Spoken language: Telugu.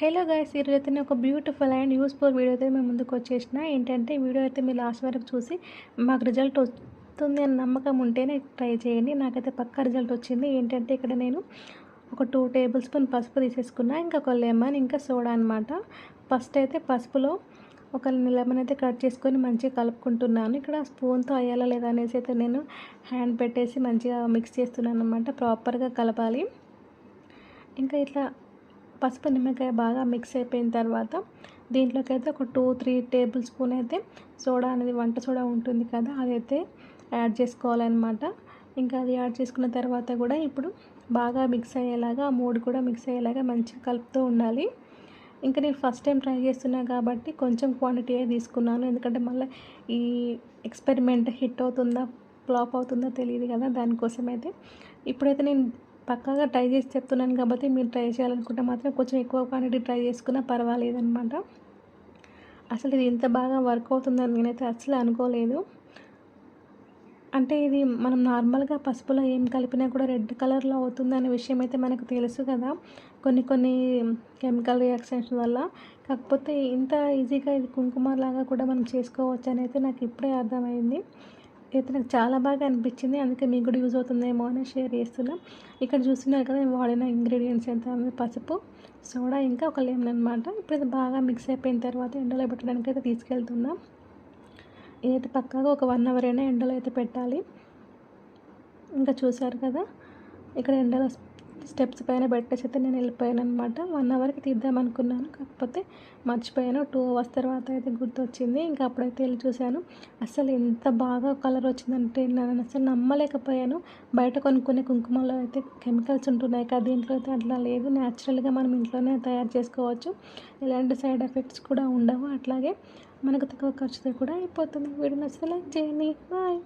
హలో గైస్ ఈరోజు అయితే నేను ఒక బ్యూటిఫుల్ అండ్ యూస్ఫుల్ వీడియో అయితే మేము ముందుకు వచ్చేసిన. ఏంటంటే ఈ వీడియో అయితే మీరు లాస్ట్ వరకు చూసి మాకు రిజల్ట్ వస్తుంది అని నమ్మకం ఉంటేనే ట్రై చేయండి. నాకైతే పక్కా రిజల్ట్ వచ్చింది. ఏంటంటే ఇక్కడ నేను ఒక టూ టేబుల్ స్పూన్ పసుపు తీసేసుకున్నా ఇంకా ఒక లెమన్ ఇంకా సోడా అనమాట ఫస్ట్ అయితే పసుపులో ఒక లెమన్ అయితే కట్ చేసుకొని మంచిగా కలుపుకుంటున్నాను. ఇక్కడ స్పూన్తో అయ్యాలా లేదా అనేసి అయితే నేను హ్యాండ్ పెట్టేసి మంచిగా మిక్స్ చేస్తున్నాను అనమాట ప్రాపర్గా కలపాలి. ఇంకా ఇట్లా పసుపు నిమ్మకాయ బాగా మిక్స్ అయిపోయిన తర్వాత దీంట్లోకి అయితే ఒక టూ త్రీ టేబుల్ స్పూన్ అయితే సోడా అనేది వంట సోడా ఉంటుంది కదా అదైతే యాడ్ చేసుకోవాలన్నమాట. ఇంకా అది యాడ్ చేసుకున్న తర్వాత కూడా ఇప్పుడు బాగా మిక్స్ అయ్యేలాగా ఆ మూడు కూడా మిక్స్ అయ్యేలాగా మంచిగా కలుపుతూ ఉండాలి. ఇంకా నేను ఫస్ట్ టైం ట్రై చేస్తున్నా కాబట్టి కొంచెం క్వాంటిటీ తీసుకున్నాను. ఎందుకంటే మళ్ళీ ఈ ఎక్స్పెరిమెంట్ హిట్ అవుతుందా ఫ్లాప్ అవుతుందో తెలియదు కదా దానికోసం అయితే ఇప్పుడైతే నేను పక్కాగా ట్రై చేసి చెప్తున్నాను కాబట్టి మీరు ట్రై చేయాలనుకుంటే మాత్రం కొంచెం ఎక్కువ క్వాంటిటీ ట్రై చేసుకున్నా పర్వాలేదనమాట అసలు ఇది ఇంత బాగా వర్క్ అవుతుందని నేనైతే అసలు అనుకోలేదు. అంటే ఇది మనం నార్మల్గా పసుపులో ఏం కలిపినా కూడా రెడ్ కలర్లో అవుతుంది అనే విషయం అయితే మనకు తెలుసు కదా. కొన్ని కొన్ని కెమికల్ రియాక్షన్స్ వల్ల. కాకపోతే ఇంత ఈజీగా ఇది కుంకుమ లాగా కూడా మనం చేసుకోవచ్చు అని అయితే నాకు ఇప్పుడే అర్థమైంది. అయితే నాకు చాలా బాగా అనిపించింది. అందుకే మీకు కూడా యూజ్ అవుతుందేమో అని షేర్ చేస్తున్నాం. ఇక్కడ చూస్తున్నారు కదా నేను వాడిన ఇంగ్రీడియంట్స్ ఎంత పసుపు సోడా ఇంకా ఒక లెమన్ అనమాట ఇప్పుడు ఇది బాగా మిక్స్ అయిపోయిన తర్వాత ఎండలో పెట్టడానికి అయితే తీసుకెళ్తున్నాం. ఇదైతే పక్కాగా ఒక వన్ అవర్ అయినా ఎండలో అయితే పెట్టాలి. ఇంకా చూసారు కదా ఇక్కడ ఎండలో స్టెప్స్ పైన పెట్టేసి నేను వెళ్ళిపోయాను అనమాట వన్ అవర్కి తీద్దాం అనుకున్నాను. కాకపోతే మర్చిపోయాను. టూ అవర్స్ తర్వాత అయితే గుర్తొచ్చింది. ఇంకా అప్పుడైతే వెళ్ళి చూశాను. అసలు ఎంత బాగా కలర్ వచ్చిందంటే నేను అసలు నమ్మలేకపోయాను. బయట కొనుక్కునే కుంకుమలో అయితే కెమికల్స్ ఉంటున్నాయి కదా దీంట్లో అయితే అట్లా లేదు. న్యాచురల్గా మనం ఇంట్లోనే తయారు చేసుకోవచ్చు. ఎలాంటి సైడ్ ఎఫెక్ట్స్ కూడా ఉండవు. అట్లాగే మనకు తక్కువ ఖర్చుతో కూడా అయిపోతుంది. వీడియో నచ్చితే లైక్ చేయండి. బాయ్